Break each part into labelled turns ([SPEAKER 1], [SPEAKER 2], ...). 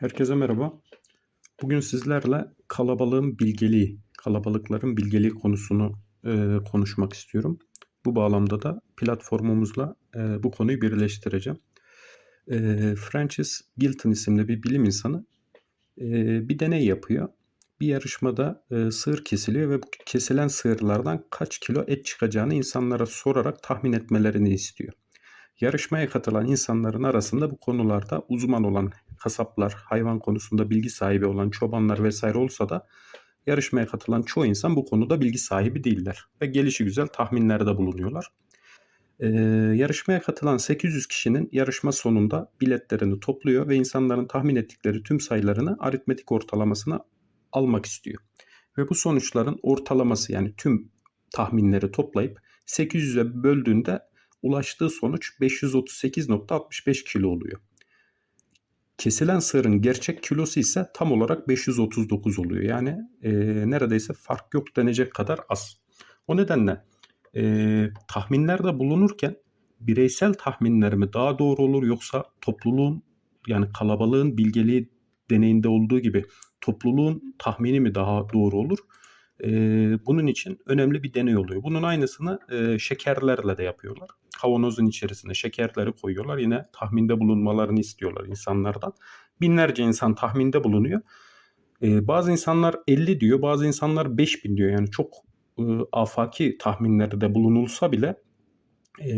[SPEAKER 1] Herkese merhaba. Bugün sizlerle kalabalığın bilgeliği, kalabalıkların bilgeliği konusunu e, konuşmak istiyorum. Bu bağlamda da platformumuzla e, bu konuyu birleştireceğim. E, Francis Galton isimli bir bilim insanı e, bir deney yapıyor. Bir yarışmada e, sığır kesiliyor ve bu kesilen sığırlardan kaç kilo et çıkacağını insanlara sorarak tahmin etmelerini istiyor. Yarışmaya katılan insanların arasında bu konularda uzman olan kasaplar, hayvan konusunda bilgi sahibi olan çobanlar vesaire olsa da yarışmaya katılan çoğu insan bu konuda bilgi sahibi değiller ve gelişi güzel tahminlerde bulunuyorlar. Ee, yarışmaya katılan 800 kişinin yarışma sonunda biletlerini topluyor ve insanların tahmin ettikleri tüm sayılarını aritmetik ortalamasına almak istiyor. Ve bu sonuçların ortalaması yani tüm tahminleri toplayıp 800'e böldüğünde ulaştığı sonuç 538.65 kilo oluyor. Kesilen sığırın gerçek kilosu ise tam olarak 539 oluyor. Yani e, neredeyse fark yok denecek kadar az. O nedenle e, tahminlerde bulunurken bireysel tahminler mi daha doğru olur yoksa topluluğun yani kalabalığın bilgeliği deneyinde olduğu gibi topluluğun tahmini mi daha doğru olur? E, bunun için önemli bir deney oluyor. Bunun aynısını e, şekerlerle de yapıyorlar. Kavanozun içerisine şekerleri koyuyorlar. Yine tahminde bulunmalarını istiyorlar insanlardan. Binlerce insan tahminde bulunuyor. E, bazı insanlar 50 diyor, bazı insanlar 5000 diyor. Yani çok e, afaki tahminlerde bulunulsa bile e,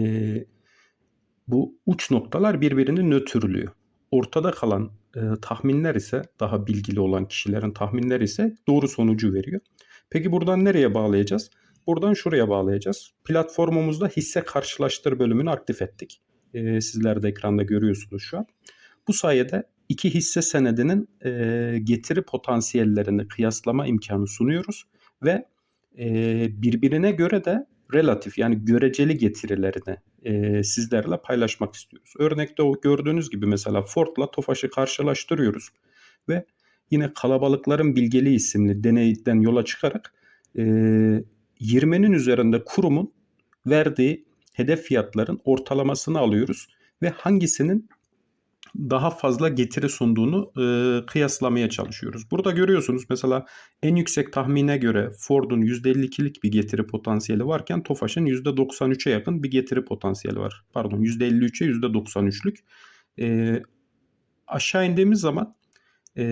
[SPEAKER 1] bu uç noktalar birbirini nötrlüyor. Ortada kalan e, tahminler ise daha bilgili olan kişilerin tahminleri ise doğru sonucu veriyor. Peki buradan nereye bağlayacağız? Buradan şuraya bağlayacağız. Platformumuzda hisse karşılaştır bölümünü aktif ettik. Ee, sizler de ekranda görüyorsunuz şu an. Bu sayede iki hisse senedinin e, getiri potansiyellerini kıyaslama imkanı sunuyoruz ve e, birbirine göre de relatif yani göreceli getirilerini e, sizlerle paylaşmak istiyoruz. Örnekte o gördüğünüz gibi mesela Ford'la Tofaş'ı karşılaştırıyoruz ve yine Kalabalıkların Bilgeliği isimli deneyden yola çıkarak e, 20'nin üzerinde kurumun verdiği hedef fiyatların ortalamasını alıyoruz ve hangisinin daha fazla getiri sunduğunu e, kıyaslamaya çalışıyoruz. Burada görüyorsunuz mesela en yüksek tahmine göre Ford'un %52'lik bir getiri potansiyeli varken Tofaş'ın %93'e yakın bir getiri potansiyeli var. Pardon %53'e %93'lük. E, aşağı indiğimiz zaman e,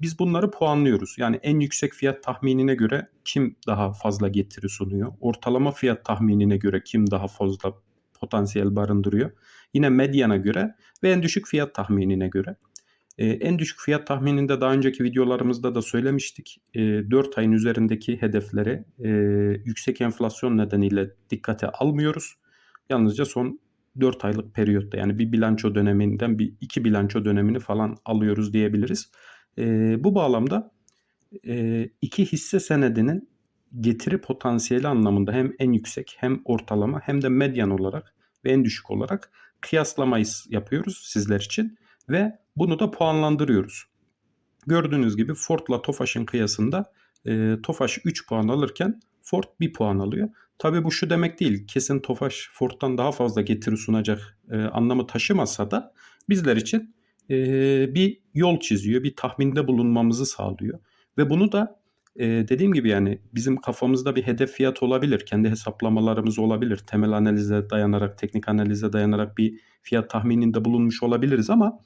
[SPEAKER 1] biz bunları puanlıyoruz. Yani en yüksek fiyat tahminine göre kim daha fazla getiri sunuyor? Ortalama fiyat tahminine göre kim daha fazla potansiyel barındırıyor? Yine medyana göre ve en düşük fiyat tahminine göre. Ee, en düşük fiyat tahmininde daha önceki videolarımızda da söylemiştik. Ee, 4 ayın üzerindeki hedefleri e, yüksek enflasyon nedeniyle dikkate almıyoruz. Yalnızca son 4 aylık periyotta yani bir bilanço döneminden bir iki bilanço dönemini falan alıyoruz diyebiliriz. E, bu bağlamda e, iki hisse senedinin getiri potansiyeli anlamında hem en yüksek hem ortalama hem de medyan olarak ve en düşük olarak kıyaslamayı yapıyoruz sizler için ve bunu da puanlandırıyoruz. Gördüğünüz gibi Ford'la Tofaş'ın kıyasında e, Tofaş 3 puan alırken Ford 1 puan alıyor. Tabii bu şu demek değil. Kesin Tofaş Ford'dan daha fazla getiri sunacak e, anlamı taşımasa da bizler için e, bir yol çiziyor, bir tahminde bulunmamızı sağlıyor. Ve bunu da e, dediğim gibi yani bizim kafamızda bir hedef fiyat olabilir, kendi hesaplamalarımız olabilir, temel analize dayanarak, teknik analize dayanarak bir fiyat tahmininde bulunmuş olabiliriz ama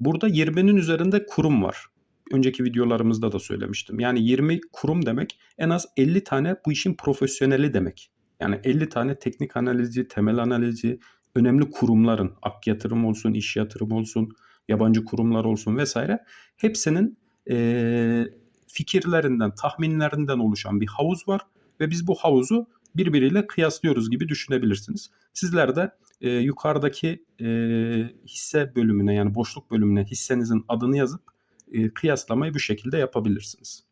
[SPEAKER 1] burada 20'nin üzerinde kurum var önceki videolarımızda da söylemiştim. Yani 20 kurum demek en az 50 tane bu işin profesyoneli demek. Yani 50 tane teknik analizci, temel analizci, önemli kurumların, ak yatırım olsun, iş yatırım olsun, yabancı kurumlar olsun vesaire hepsinin e, fikirlerinden, tahminlerinden oluşan bir havuz var ve biz bu havuzu birbiriyle kıyaslıyoruz gibi düşünebilirsiniz. Sizler de e, yukarıdaki e, hisse bölümüne yani boşluk bölümüne hissenizin adını yazıp kıyaslamayı bu şekilde yapabilirsiniz.